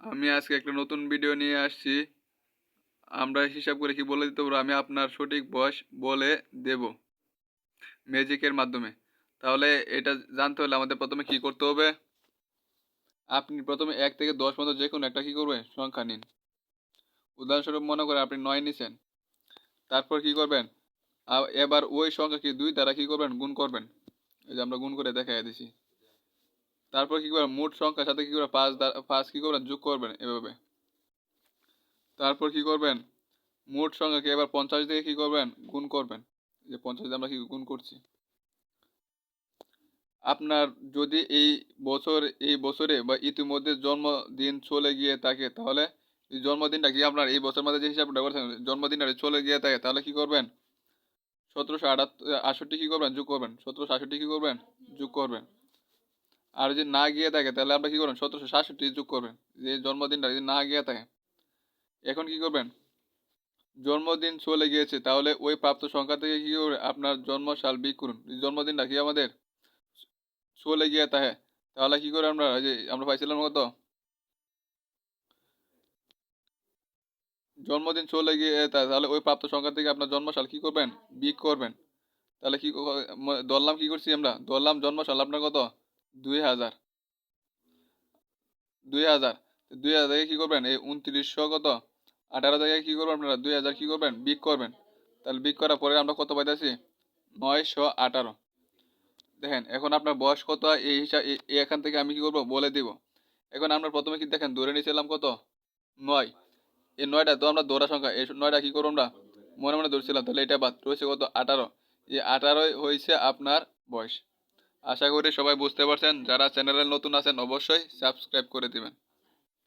আমি আজকে একটা নতুন ভিডিও নিয়ে আসছি। আমরা হিসাব করে কি বলে দিতে পারব? আমি আপনার সঠিক বয়স বলে দেব ম্যাজিকের মাধ্যমে। তাহলে এটা জানতে হলে আমাদের প্রথমে কি করতে হবে? আপনি প্রথমে এক থেকে দশ পর্যন্ত যে কোনো একটা কী করবে? সংখ্যা নিন। উদাহরণস্বরূপ মনে করেন আপনি নয় নিছেন। তারপর কি করবেন? এবার ওই সংখ্যা কি দুই দ্বারা কি করবেন? গুণ করবেন। এই যে আমরা গুণ করে দেখাই দিছি। তারপর কি করবেন? মোট সংখ্যার সাথে কি করবেন? পাঁচ পাঁচ কি করবেন? যোগ করবেন এভাবে। তারপর কি করবেন? মোট সংখ্যাকে এবার পঞ্চাশ দিয়ে কি করবেন? গুণ করবেন। যে পঞ্চাশ আমরা কি গুণ করছি? আপনার যদি এই বছর এই বছরে বা ইতিমধ্যে জন্মদিন চলে গিয়ে থাকে, তাহলে জন্মদিনটা কি আপনার এই বছর মধ্যে যে হিসাবটা করছেন, জন্মদিনটা চলে গিয়ে থাকে, তাহলে কি করবেন? সতেরোশো আটাত্তর আষট্টি কি করবেন? যোগ করবেন। সতেরোশো আষট্টি কি করবেন? যোগ করবেন। আর যদি না গিয়ে থাকে, তাহলে আপনি কি করবেন? সতেরোশো সাতষট্টি যোগ করবেন। যে জন্মদিনটা, যদি না গিয়ে থাকে, এখন কি করবেন? জন্মদিন চলে গিয়েছে, তাহলে ওই প্রাপ্ত সংখ্যা থেকে কি করবে আপনার জন্মসাল বিক করুন? জন্মদিনটা কি আমাদের চলে গিয়ে থাকে, তাহলে কি করে আমরা যে আমরা পাইছিলাম কত? জন্মদিন চলে গিয়ে তাহলে ওই প্রাপ্ত সংখ্যা থেকে আপনার জন্মসাল কি করবেন? বিক করবেন। তাহলে কি ধরলাম কি করছি আমরা? ধরলাম জন্মসাল আপনার কত? দুই হাজার। দুই হাজার। দুই হাজার থেকে কি করবেন? এই উনত্রিশশো কত? আঠারো থেকে কি করবেন আপনারা? দুই হাজার কি করবেন? বিক করবেন। তাহলে বিক করার পরে আমরা কত পাইতেছি? নয়শো আঠারো। দেখেন, এখন আপনার বয়স কত? এই হিসাব এখান থেকে আমি কি করব? বলে দিব। এখন আমরা প্রথমে কি দেখেন, ধরে নিয়েছিলাম কত? নয়। এই নয়টা, তো আমরা দৌড়া সংখ্যা। এই নয়টা কি করব আমরা? মনে মনে ধরছিলাম। তাহলে এটা বাদ, রয়েছে কত? আঠারো। এই আঠারোই হয়েছে আপনার বয়স। আশা করি সবাই বুঝতে পারছেন যারা চ্যানেলে নতুন আছেন অবশ্যই সাবস্ক্রাইব করে দিবেন।